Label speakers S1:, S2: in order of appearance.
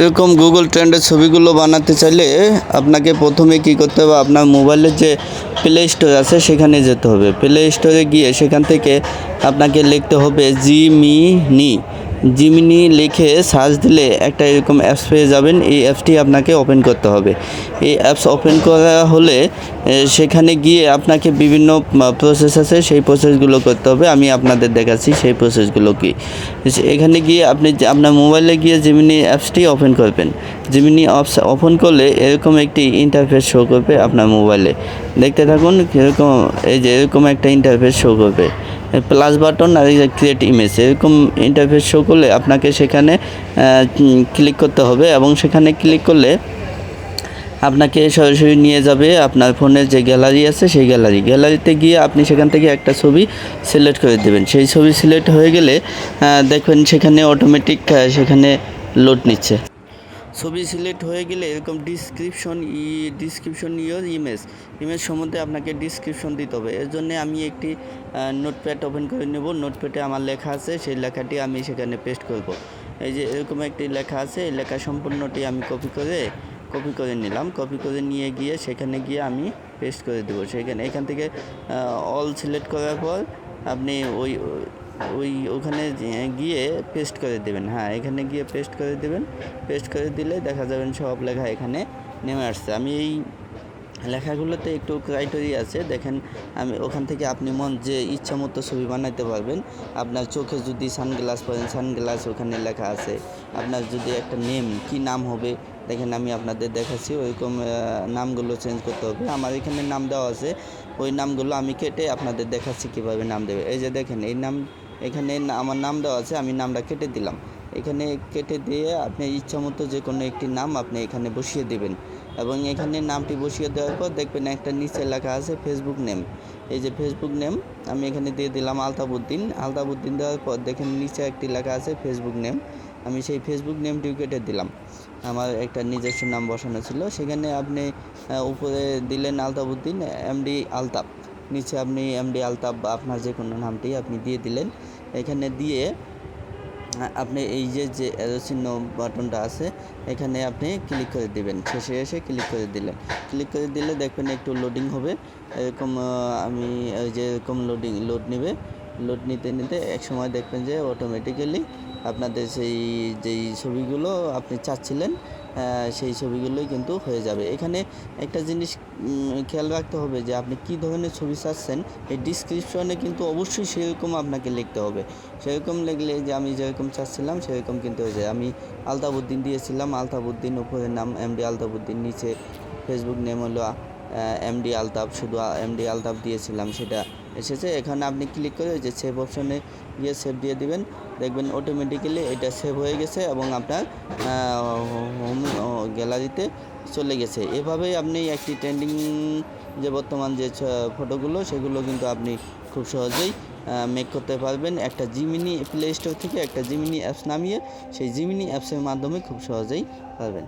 S1: এরকম গুগল ট্রেন্ডের ছবিগুলো বানাতে চাইলে আপনাকে প্রথমে কি করতে হবে? আপনার মোবাইলের যে প্লে স্টোর আছে, সেখানে যেতে হবে। প্লে স্টোরে গিয়ে সেখান থেকে আপনাকে লিখতে হবে জিমিনি জিমিনি লিখে সার্চ দিলে একটা এরকম অ্যাপস পেয়ে যাবেন। এই অ্যাপসটি আপনাকে ওপেন করতে হবে। এই অ্যাপস ওপেন করা হলে সেখানে গিয়ে আপনাকে বিভিন্ন প্রসেস আছে। সেই প্রসেসগুলো করতে হবে। আমি আপনাদের দেখাচ্ছি সেই প্রসেসগুলো কি। এখানে গিয়ে আপনি আপনার মোবাইলে গিয়ে জিমিনি অ্যাপসটি ওপেন করবেন। জিমিনি অ্যাপস ওপেন করলে এরকম একটি ইন্টারফেস শো করবে আপনার মোবাইলে দেখতে থাকুন, এরকম, এই যে এরকম একটা ইন্টারফেস শো করবে। প্লাস বাটন আর ক্রিয়েট ইমেজ এরকম ইন্টারফেস শো করলে আপনাকে সেখানে ক্লিক করতে হবে এবং সেখানে ক্লিক করলে আপনাকে সরাসরি নিয়ে যাবে আপনার ফোনের যে গ্যালারি আছে সেই গ্যালারি গ্যালারিতে গিয়ে আপনি সেখান থেকে একটা ছবি সিলেক্ট করে দেবেন। সেই ছবি সিলেক্ট হয়ে গেলে দেখবেন সেখানে অটোমেটিক সেখানে লোড নিচ্ছে। ছবি সিলেক্ট হয়ে গেলে এরকম ডিসক্রিপশন ই ডিসক্রিপশন ইয়োর ইমেজ ইমেজ সম্বন্ধে আপনাকে ডিসক্রিপশন দিতে হবে। এর জন্য আমি একটি নোটপ্যাড ওপেন করে নেব। নোটপ্যাডে আমার লেখা আছে, সেই লেখাটি আমি সেখানে পেস্ট করব। এই যে এরকম একটি লেখা আছে, এই লেখা সম্পূর্ণটি আমি কপি করে কপি করে নিলাম। কপি করে নিয়ে গিয়ে সেখানে গিয়ে আমি পেস্ট করে দেবো। সেখানে, এখান থেকে অল সিলেক্ট করার পর আপনি ওই ওই ওখানে গিয়ে পেস্ট করে দেবেন। হ্যাঁ এখানে গিয়ে পেস্ট করে দেবেন। পেস্ট করে দিলে দেখা যাবেন সব লেখা এখানে নেমে আসছে। আমি এই লেখাগুলোতে একটু ক্রাইটেরিয়া আছে। দেখেন, আমি ওখান থেকে আপনি মন যে ইচ্ছা মতো ছবি বানাতে পারবেন। আপনার চোখে যদি সানগ্লাস পরেন সানগ্লাস ওখানে লেখা আছে। আপনার যদি একটা নেম কি নাম হবে? দেখেন, আমি আপনাদের দেখাচ্ছি। ওইরকম নামগুলো চেঞ্জ করতে হবে। আমার এখানে নাম দেওয়া আছে। ওই নামগুলো আমি কেটে আপনাদের দেখাচ্ছি কীভাবে নাম দেবে। এই যে দেখেন, এই নাম এখানে আমার নাম দেওয়া আছে, আমি নামটা কেটে দিলাম। এখানে কেটে দিয়ে আপনি ইচ্ছা মতো যে কোনো একটি নাম আপনি এখানে বসিয়ে দেবেন। এবং এখানে নামটি বসিয়ে দেওয়ার পর দেখবেন একটা নিচে লেখা আছে ফেসবুক নেম এই যে ফেসবুক নেম আমি এখানে দিয়ে দিলাম আলতাবুদ্দিন। আলতাবুদ্দিন দেওয়ার পর দেখেন নিচে একটি লেখা আছে ফেসবুক নেম আমি সেই ফেসবুক নেমটিও কেটে দিলাম। আমার একটা নিজস্ব নাম বসানো ছিল। সেখানে আপনি উপরে দিলেন আলতাবুদ্দিন এমডি আলতাব। নিচে আপনি এমডি আলতাব বা আপনার যে কোনো নামটি আপনি দিয়ে দিলেন। এখানে দিয়ে, আপনি এই যে যে চিহ্ন বাটনটা আছে, এখানে আপনি ক্লিক করে দিবেন। শেষে এসে ক্লিক করে দিলেন। ক্লিক করে দিলে দেখবেন একটু লোডিং হবে। এরকম আমি যেরকম লোডিং লোড নেবে। লোড নিতে নিতে এক সময় দেখবেন যে অটোমেটিক্যালি আপনাদের সেই, যেই ছবিগুলো আপনি চাচ্ছিলেন সেই ছবিগুলোই কিন্তু হয়ে যাবে। এখানে একটা জিনিস খেয়াল রাখতে হবে যে আপনি কী ধরনের ছবি চাচ্ছেন, এই ডিসক্রিপশনে কিন্তু অবশ্যই সেরকম আপনাকে লিখতে হবে। সেরকম লিখলে যে আমি যেরকম চাচ্ছিলাম, সেরকম কিন্তু হয়ে যায়। আমি আলতাবুদ্দিন দিয়েছিলাম আলতাবুদ্দিন উপরের নাম এমডি আলতাবুদ্দিন নিচে ফেসবুক নেম হলো এমডি আলতাফ শুধু এমডি আলতাফ দিয়েছিলাম, সেটা এসেছে। এখানে আপনি ক্লিক করে ওই যে সেভ অপশনে গিয়ে সেভ দিয়ে দিবেন। দেখবেন অটোমেটিক্যালি এটা সেভ হয়ে গেছে এবং আপনার হোম গ্যালারিতে চলে গেছে। এভাবেই আপনি একটি ট্রেন্ডিং যে বর্তমান যে ফটোগুলো সেগুলো কিন্তু আপনি খুব সহজেই মেক করতে পারবেন। একটা জিমিনি প্লে স্টোর থেকে একটা জিমিনি অ্যাপস নামিয়ে, সেই জিমিনি অ্যাপসের মাধ্যমে খুব সহজেই পারবেন।